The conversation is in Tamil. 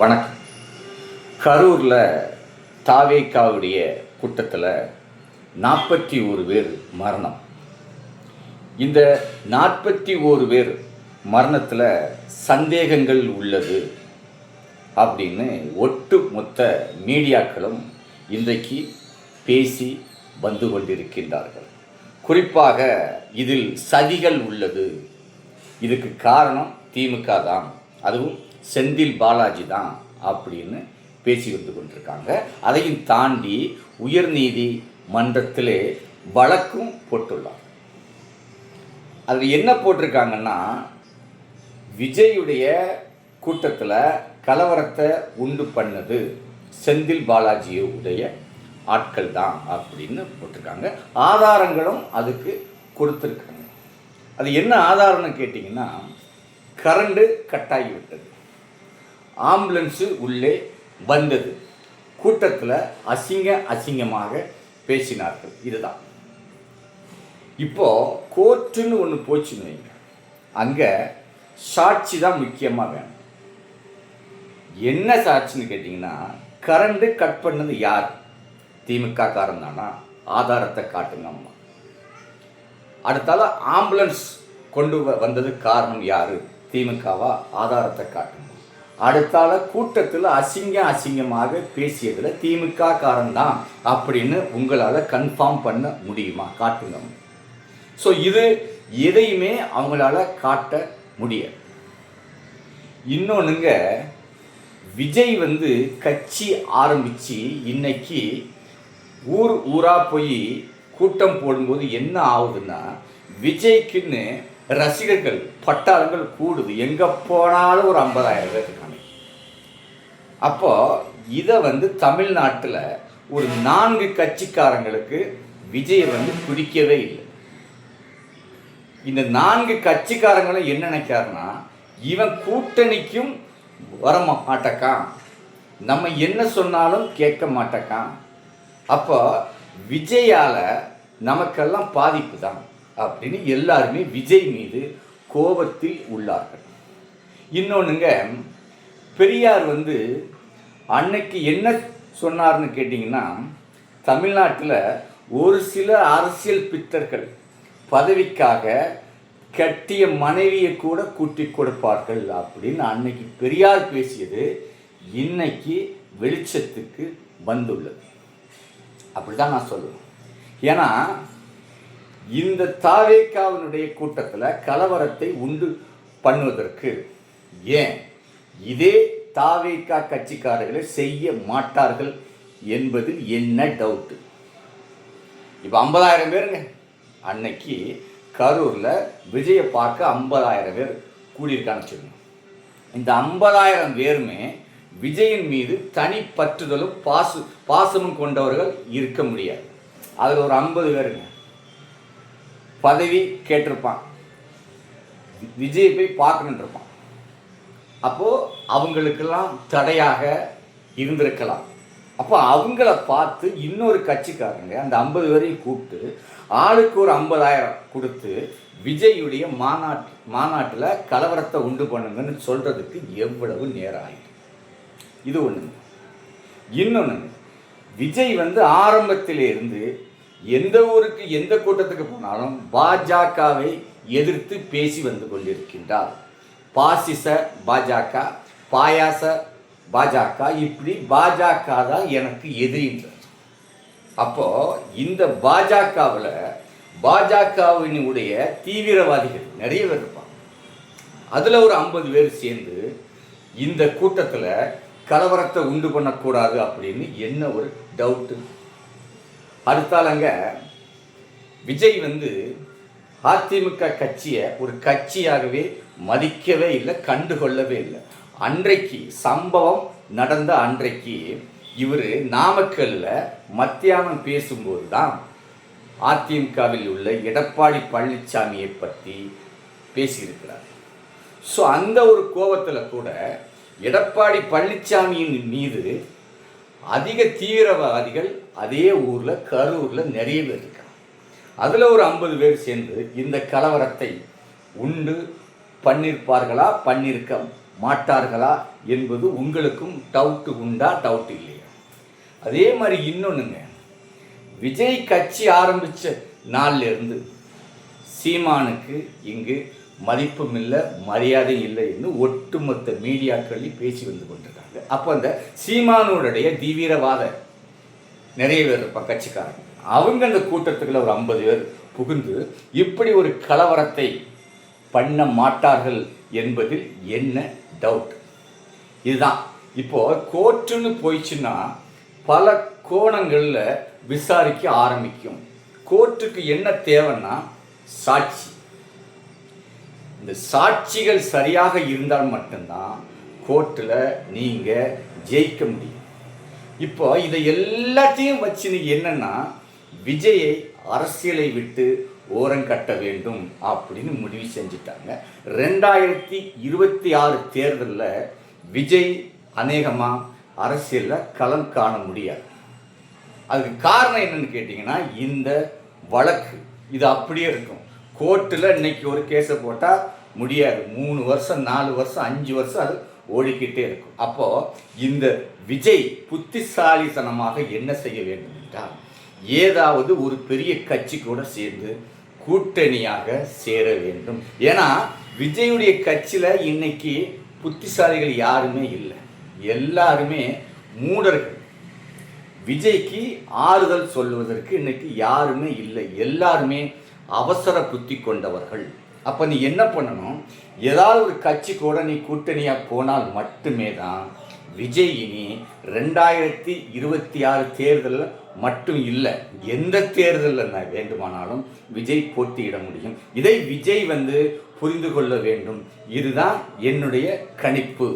வணக்கம். கரூரில் தாவேக்காவுடைய கூட்டத்தில் நாற்பத்தி ஒரு பேர் மரணம். இந்த நாற்பத்தி ஓரு பேர் மரணத்தில் சந்தேகங்கள் உள்ளது அப்படின்னு ஒட்டு மொத்த மீடியாக்களும் இன்றைக்கு பேசி வந்து கொண்டிருக்கின்றார்கள். குறிப்பாக இதில் சதிகள் உள்ளது. இதுக்கு காரணம் திமுக தான். அதுவும் செந்தில் பாலாஜி தான் அப்படின்னு பேசி வந்து கொண்டிருக்காங்க. அதையும் தாண்டி உயர்நீதி மன்றத்திலே வழக்கும் போட்டுள்ளார். அதில் என்ன போட்டிருக்காங்கன்னா விஜயுடைய கூட்டத்தில் கலவரத்தை உண்டு பண்ணது செந்தில் பாலாஜியுடைய ஆட்கள் தான் அப்படின்னு போட்டிருக்காங்க. ஆதாரங்களும் அதுக்கு கொடுத்துருக்காங்க. அது என்ன ஆதாரம்னு கேட்டிங்கன்னா கரண்டு கட்டாகி விட்டது ஆம்புலன்ஸு உள்ளே வந்தது. கூட்டத்தில் அசிங்க அசிங்கமாக பேசினார்கள். இதுதான். இப்போ கோர்ட்டுன்னு ஒன்று போச்சுன்னு வைங்க. அங்கே சாட்சி தான் முக்கியமாக வேணும். என்ன சாட்சின்னு கேட்டிங்கன்னா கரண்ட்டு கட் பண்ணது யார்? திமுக காரன் தானா? ஆதாரத்தை காட்டுங்க அம்மா. அடுத்தால ஆம்புலன்ஸ் கொண்டு வ- வந்தது காரணம் யார்? திமுகவா? ஆதாரத்தை காட்டுங்க. அடுத்தால கூட்டத்தில் அசிங்கம் அசிங்கமாக பேசியதில் திமுக காரன் தான் அப்படின்னு உங்களால் கன்ஃபார்ம் பண்ண முடியுமா? காட்டுங்க. ஸோ இது எதையுமே அவங்களால காட்ட முடியாது இன்னொன்றுங்க விஜய் வந்து கட்சி ஆரம்பித்து இன்னைக்கு ஊர் ஊராக போய் கூட்டம் போடும்போது என்ன ஆகுதுன்னா விஜய்க்குன்னு ரசிகர்கள் பட்டாளங்கள் கூடுது. எங்கே போனாலும் ஒரு ஐம்பதாயிரம் பேர் இருக்காங்க. அப்போ இதை வந்து தமிழ்நாட்டில் ஒரு நான்கு கட்சிக்காரங்களுக்கு விஜய் வந்து பிடிக்கவே இல்லை. இந்த நான்கு கட்சிக்காரங்களும் என்ன நினைக்காருன்னா இவன் கூட்டணிக்கும் வர மாட்டக்கான். நம்ம என்ன சொன்னாலும் கேட்க மாட்டக்கான். அப்போ விஜயால் நமக்கெல்லாம் பாதிப்பு தான் அப்படின்னு எல்லாருமே விஜய் மீது கோபத்தில் உள்ளார்கள். இன்னொன்றுங்க பெரியார் வந்து அன்னைக்கு என்ன சொன்னார்னு கேட்டிங்கன்னா தமிழ்நாட்டில் ஒரு சில அரசியல் பித்தர்கள் பதவிக்காக கட்டிய மனைவியை கூட கூட்டி கொடுப்பார்கள் அப்படின்னு அன்னைக்கு பெரியார் பேசியது இன்னைக்கு வெளிச்சத்துக்கு வந்துள்ளது. அப்படி தான் நான் சொல்லுவேன். ஏன்னா இந்த தாவேக்காவினுடைய கூட்டத்தில் கலவரத்தை உண்டு பண்ணுவதற்கு ஏன் இதே தாவேக்கா கட்சிக்காரர்களை செய்ய மாட்டார்கள் என்பதில் என்ன டவுட்டு இப்போ ஐம்பதாயிரம் பேருங்க. அன்னைக்கு கரூரில் விஜயை பார்க்க ஐம்பதாயிரம் பேர் கூடியிருக்கான்னு வச்சுக்கோங்க. இந்த ஐம்பதாயிரம் பேருமே விஜயின் மீது தனி பற்றுதலும் பாசு பாசமும் கொண்டவர்கள் இருக்க முடியாது. அதில் ஒரு ஐம்பது பேருங்க. பதவி கேட்டிருப்பான். விஜயை போய் பார்க்கணுன்னு இருப்பான். அப்போது அவங்களுக்கெல்லாம் தடையாக இருந்திருக்கலாம். அப்போ அவங்கள பார்த்து இன்னொரு கட்சிக்காரங்க அந்த ஐம்பது பேரையும் கூப்பிட்டு ஆளுக்கு ஒரு ஐம்பதாயிரம் கொடுத்து விஜயுடைய மாநாட்டு மாநாட்டில் கலவரத்தை உண்டு பண்ணுங்கன்னு சொல்கிறதுக்கு எவ்வளவு நேரம் ஆயிடும் இது ஒன்று இன்னொன்று விஜய் வந்து ஆரம்பத்திலிருந்து எந்த ஊருக்கு எந்த கூட்டத்துக்கு போனாலும் பாஜகவை எதிர்த்து பேசி வந்து கொண்டிருக்கின்றார். பாசிச பாஜக பாயாச பாஜக இப்படி பாஜக தான் எனக்கு எதிரின்றது அப்போது இந்த பாஜகவில் பாஜகவினுடைய தீவிரவாதிகள் நிறைய பேர் இருப்பாங்க. அதில் ஒரு ஐம்பது பேர் சேர்ந்து இந்த கூட்டத்தில் கலவரத்தை உண்டு பண்ணக்கூடாது அப்படின்னு என்ன ஒரு டவுட்டு அடுத்தாலங்க விஜய் வந்து அதிமுக கட்சியை ஒரு கட்சியாகவே மதிக்கவே இல்லை கண்டுகொள்ளவே இல்லை. அன்றைக்கு சம்பவம் நடந்த அன்றைக்கு இவர் நாமக்கல்ல மத்தியானம் பேசும்போது தான் அதிமுகவில் உள்ள எடப்பாடி பழனிசாமியை பற்றி பேசியிருக்கிறார். ஸோ அந்த ஒரு கோபத்தில் கூட எடப்பாடி பழனிசாமியின் மீது அதிக தீவிரவாதிகள் அதே ஊரில் கரூரில் நிறைய பேர் இருக்காங்க. அதில் ஒரு ஐம்பது பேர் சேர்ந்து இந்த கலவரத்தை உண்டு பண்ணியிருப்பார்களா பண்ணியிருக்க மாட்டார்களா என்பது உங்களுக்கும் டவுட்டு உண்டா டவுட் இல்லையா? அதே மாதிரி இன்னொன்றுங்க விஜய் கட்சி ஆரம்பித்த நாள்லேருந்து சீமானுக்கு இங்கு மதிப்பும் இல்லை மரியாதையும் இல்லை என்று ஒட்டுமொத்த மீடியாக்களில் பேசி வந்து கொண்டிருக்காங்க. அப்போ அந்த சீமானுடைய தீவிரவாத நிறைய பேர் இருப்பாங்க கட்சிக்காரங்க. அவங்க அந்த கூட்டத்துக்குள்ள ஒரு ஐம்பது பேர் புகுந்து இப்படி ஒரு கலவரத்தை பண்ண மாட்டார்கள் என்பதில் என்ன டவுட் இதுதான். இப்போ கோர்ட்டுன்னு போயிடுச்சுன்னா பல கோணங்களில் விசாரிக்க ஆரம்பிக்கும். கோர்ட்டுக்கு என்ன தேவைன்னா சாட்சி. இந்த சாட்சிகள் சரியாக இருந்தால் மட்டும்தான் கோர்ட்டில் நீங்கள் ஜெயிக்க முடியும். இப்போ இதை எல்லாத்தையும் வச்சு நீ என்னன்னா விஜயை அரசியலை விட்டு ஓரங்கட்ட வேண்டும் அப்படின்னு முடிவு செஞ்சுட்டாங்க. ரெண்டாயிரத்தி இருபத்தி ஆறு தேர்தலில் விஜய் அநேகமாக அரசியலில் களம் காண முடியாது. அதுக்கு காரணம் என்னன்னு கேட்டிங்கன்னா இந்த வழக்கு. இது அப்படியே இருக்கும். கோர்ட்டில் இன்னைக்கு ஒரு கேஸை போட்டால் முடியாது. மூணு வருஷம் நாலு வருஷம் அஞ்சு வருஷம் அது ஓடிக்கிட்டே இருக்கும். அப்போது இந்த விஜய் புத்திசாலித்தனமாக என்ன செய்ய வேண்டும் என்றால் ஏதாவது ஒரு பெரிய கட்சி கூட சேர்ந்து கூட்டணியாக சேர வேண்டும். ஏன்னா விஜயுடைய கட்சியில் இன்னைக்கு புத்திசாலிகள் யாருமே இல்லை. எல்லாருமே மூடர்கள். விஜய்க்கு ஆறுதல் சொல்வதற்கு இன்னைக்கு யாருமே இல்லை. எல்லாருமே அவசர புத்தி கொண்டவர்கள். அப்போ நீ என்ன பண்ணணும்? ஏதாவது ஒரு கட்சி கூட நீ கூட்டணியாக போனால் மட்டுமே தான் விஜய் இனி ரெண்டாயிரத்தி இருபத்தி ஆறு தேர்தலில் மட்டும் இல்லை எந்த தேர்தலில் நான் வேண்டுமானாலும் விஜய் போட்டியிட முடியும். இதை விஜய் வந்து புரிந்து கொள்ள வேண்டும். இதுதான் என்னுடைய கணிப்பு.